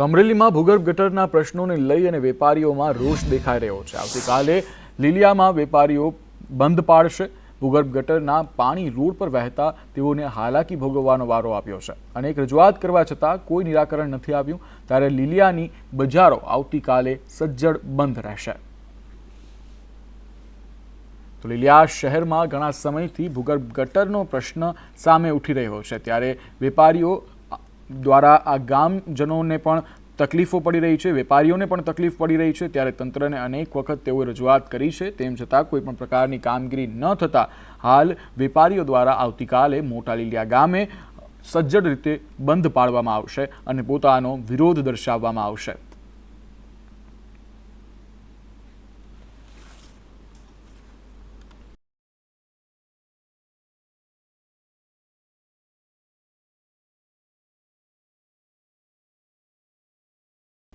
અમરેલીમાં ભૂગર્ભ ગટરના પ્રશ્નોને લઈ અને વેપારીઓમાં રોષ દેખાઈ રહ્યો છે. આવતીકાલે લીલિયામાં વેપારીઓ બંધ પાડશે. ભૂગર્ભ ગટરના પાણી રોડ પર વહેતા તેઓને હાલાકી ભોગવવાનો વારો આપ્યો છે. અનેક રજૂઆત કરવા છતાં કોઈ નિરાકરણ નથી આવ્યું. ત્યારે લીલિયાની બજારો આવતીકાલે સજ્જડ બંધ રહેશે. તો લીલિયા શહેરમાં ઘણા સમયથી ભૂગર્ભ ગટરનો પ્રશ્ન સામે ઉઠી રહ્યો છે. ત્યારે વેપારીઓ દ્વારા આ ગામજનોને પણ તકલીફો પડી રહી છે, વેપારીઓને પણ તકલીફ પડી રહી છે, ત્યારે તંત્રને અનેક વખત તેઓએ રજૂઆત કરી છે, તેમ છતાં કોઈ પણ પ્રકારની કામગીરી ન થતાં હાલ વેપારીઓ દ્વારા આવતીકાલે મોટા લીલિયા ગામે સજ્જડ રીતે બંધ પાડવામાં આવશે અને પોતાનો વિરોધ દર્શાવવામાં આવશે.